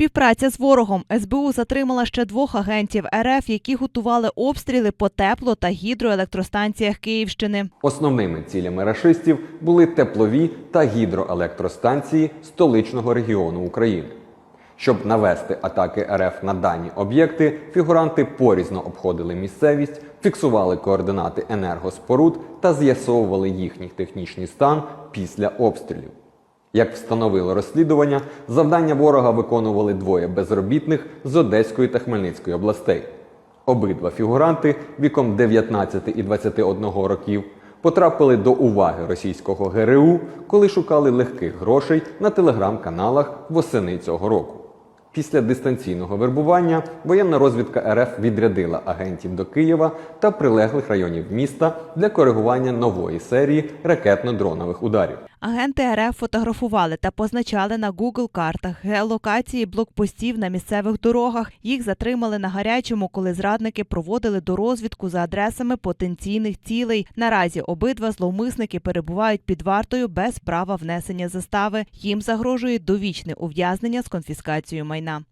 Співпраця з ворогом СБУ затримала ще двох агентів РФ, які готували обстріли по тепло та гідроелектростанціях Київщини. Основними цілями рашистів були теплові та гідроелектростанції столичного регіону України. Щоб навести атаки РФ на дані об'єкти, фігуранти порізно обходили місцевість, фіксували координати енергоспоруд та з'ясовували їхній технічний стан після обстрілів. Як встановило розслідування, завдання ворога виконували двоє безробітних з Одеської та Хмельницької областей. Обидва фігуранти віком 19 і 21 років потрапили до уваги російського ГРУ, коли шукали легких грошей на телеграм-каналах восени цього року. Після дистанційного вербування воєнна розвідка РФ відрядила агентів до Києва та прилеглих районів міста для коригування нової серії ракетно-дронових ударів. Агенти РФ фотографували та позначали на Google картах геолокації блокпостів на місцевих дорогах. Їх затримали на гарячому, коли зрадники проводили дорозвідку за адресами потенційних цілей. Наразі обидва зловмисники перебувають під вартою без права внесення застави. Їм загрожує довічне ув'язнення з конфіскацією майна.